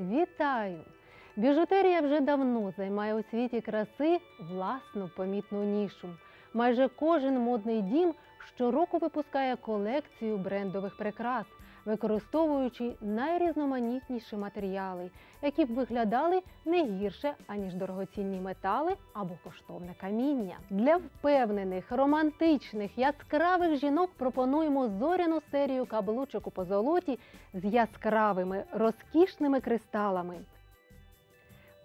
Вітаю! Біжутерія вже давно займає у світі краси власну помітну нішу. Майже кожен модний дім щороку випускає колекцію брендових прикрас, використовуючи найрізноманітніші матеріали, які б виглядали не гірше, аніж дорогоцінні метали або коштовне каміння. Для впевнених, романтичних, яскравих жінок пропонуємо зоряну серію каблучок у позолоті з яскравими розкішними кристалами.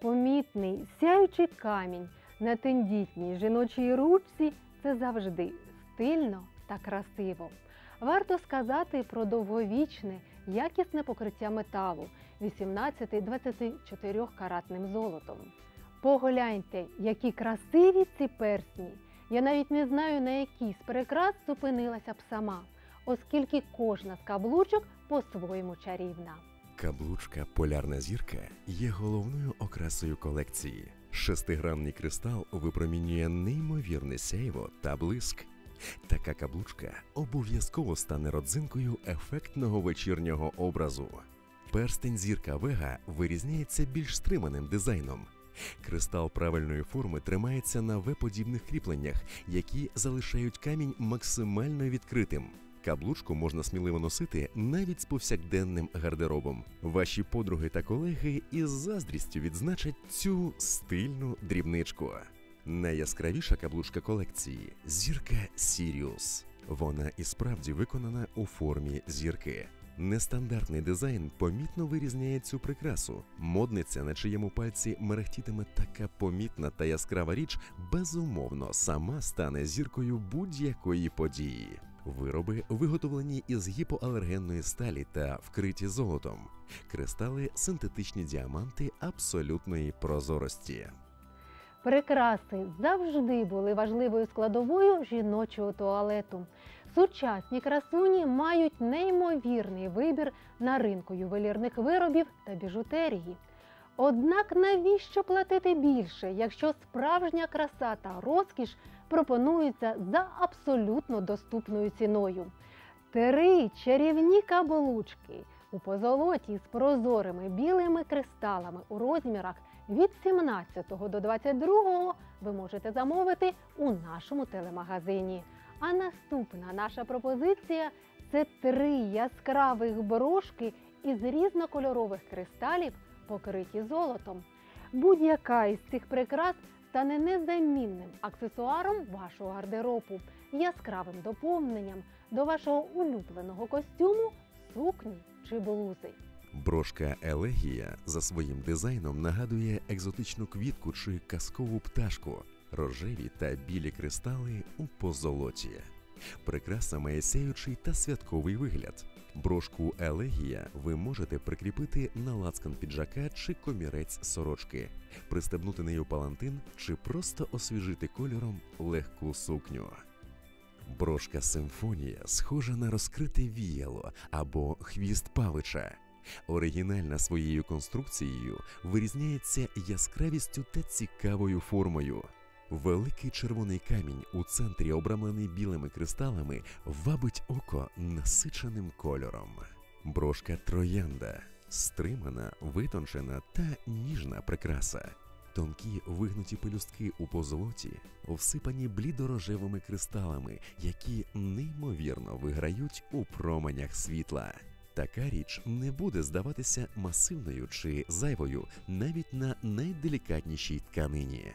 Помітний сяючий камінь на тендітній жіночій ручці це завжди стильно та красиво. Варто сказати про довговічне, якісне покриття металу 18-24 каратним золотом. Погляньте, які красиві ці персні. Я навіть не знаю, на якій з прикрас зупинилася б сама, оскільки кожна з каблучок по-своєму чарівна. Каблучка Полярна зірка є головною окрасою колекції. Шестигранний кристал випромінює неймовірне сяйво та блиск. Така каблучка обов'язково стане родзинкою ефектного вечірнього образу. Перстень зірка Вега вирізняється більш стриманим дизайном. Кристал правильної форми тримається на В-подібних кріпленнях, які залишають камінь максимально відкритим. Каблучку можна сміливо носити навіть з повсякденним гардеробом. Ваші подруги та колеги із заздрістю відзначать цю стильну дрібничку. Найяскравіша каблучка колекції зірка Сіріус. Вона і справді виконана у формі зірки. Нестандартний дизайн помітно вирізняє цю прикрасу. Модниця, на чиєму пальці мерехтітиме така помітна та яскрава річ, безумовно сама стане зіркою будь-якої події. Вироби виготовлені із гіпоалергенної сталі та вкриті золотом. Кристали синтетичні діаманти абсолютної прозорості. Прикраси завжди були важливою складовою жіночого туалету. Сучасні красуні мають неймовірний вибір на ринку ювелірних виробів та біжутерії. Однак навіщо платити більше, якщо справжня краса та розкіш пропонуються за абсолютно доступною ціною? Три чарівні каблучки у позолоті з прозорими білими кристалами у розмірах від 17 до 22 ви можете замовити у нашому телемагазині. А наступна наша пропозиція це три яскравих брошки із різнокольорових кристалів, покриті золотом. Будь-яка із цих прикрас стане незамінним аксесуаром вашого гардеробу, яскравим доповненням до вашого улюбленого костюму, сукні чи блузи. Брошка Елегія за своїм дизайном нагадує екзотичну квітку чи казкову пташку, рожеві та білі кристали у позолоті. Прикраса має сяючий та святковий вигляд. Брошку Елегія ви можете прикріпити на лацкан піджака чи комірець сорочки, пристебнути нею палантин чи просто освіжити кольором легку сукню. Брошка Симфонія схожа на розкрите віяло або хвіст павича. Оригінальна своєю конструкцією вирізняється яскравістю та цікавою формою. Великий червоний камінь у центрі, обрамлений білими кристалами, вабить око насиченим кольором. Брошка троянда стримана, витончена та ніжна прикраса. Тонкі вигнуті пелюстки у позолоті всипані блідорожевими кристалами, які неймовірно виграють у променях світла. Така річ не буде здаватися масивною чи зайвою навіть на найделікатнішій тканині.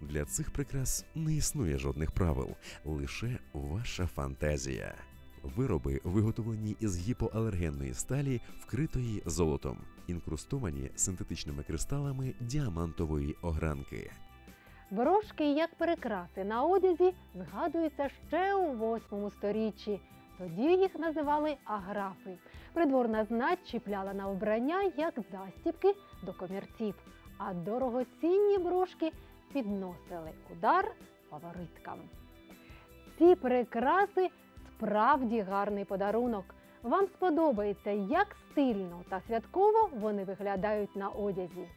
Для цих прикрас не існує жодних правил, лише ваша фантазія. Вироби виготовлені із гіпоалергенної сталі, вкритої золотом, інкрустовані синтетичними кристалами діамантової огранки. Брошки як прикраси на одязі згадуються ще у 8 сторіччі. Тоді їх називали аграфи. Придворна знать чіпляла на вбрання як застібки до комірців, а дорогоцінні брошки підносили удар фавориткам. Ці прикраси справді гарний подарунок. Вам сподобається, як стильно та святково вони виглядають на одязі.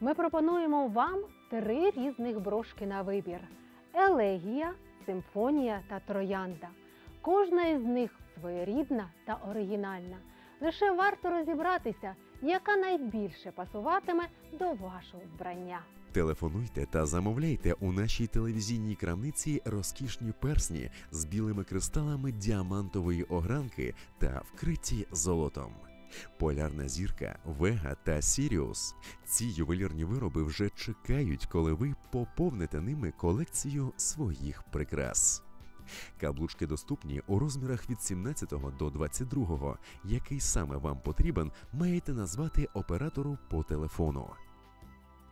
Ми пропонуємо вам три різних брошки на вибір: елегія, симфонія та троянда. Кожна із них своєрідна та оригінальна. Лише варто розібратися, яка найбільше пасуватиме до вашого вбрання. Телефонуйте та замовляйте у нашій телевізійній крамниці розкішні персні з білими кристалами діамантової огранки та вкриті золотом. Полярна зірка, Вега та Сіріус. Ці ювелірні вироби вже чекають, коли ви поповните ними колекцію своїх прикрас. Каблучки доступні у розмірах від 17 до 22, який саме вам потрібен, маєте назвати оператору по телефону.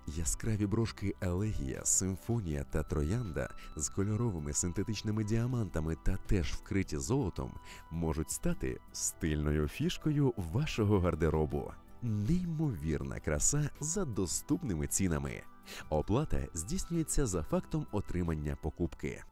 Яскраві брошки Елегія, Симфонія та Троянда з кольоровими синтетичними діамантами та теж вкриті золотом можуть стати стильною фішкою вашого гардеробу. Неймовірна краса за доступними цінами. Оплата здійснюється за фактом отримання покупки.